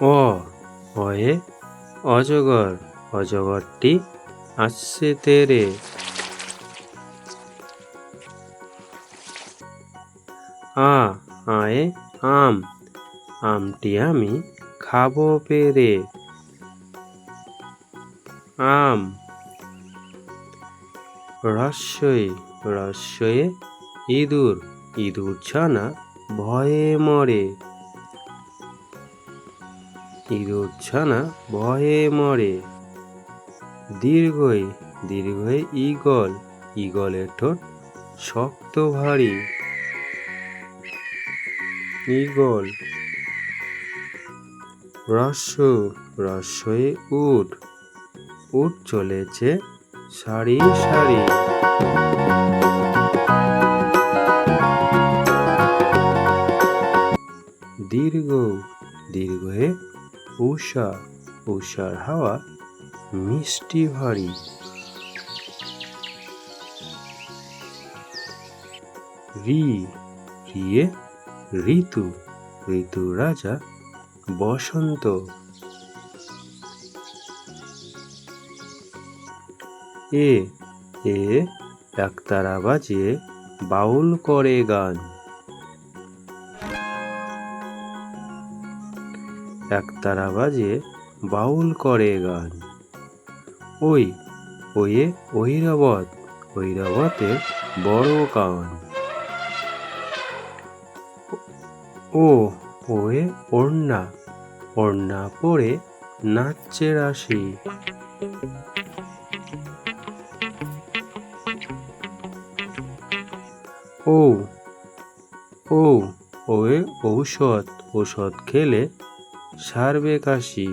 অ অয়ে অজগর, অজগরটি আসছে তেরে। আ, আয়ে আম, আমটি আমি খাব পেরে। আম। রস্যই রস্যয়ে ইঁদুর ইঁদুর ছানা ভয়ে মরে। ইঁদুর ভয়ে মরে। দীর্ঘই দীর্ঘই ঈগল, ঈগলের ঠোঁট শক্ত ভারী। ঈগল। রস্য রস্যই উট। উট চলেছে সারি সারি। দীর্ঘ দীর্ঘে উষা ঊষার হাওয়া মিষ্টি ভারী। রি, রিয়ে ঋতু ঋতু রাজা বসন্ত। এ এ একতারা বাজিয়ে বাউল করে গান। একতারা বাজে বাউল করে গান। ওই, ওয়ে ঐরাবত, ঐরাবতের বড় কান। ও, ওয়ে ওড়না ওড়না পরে নাচছে রাশি ও ও ওয়ে ঔষধ ঔষধ খেলে সারবে কাশি।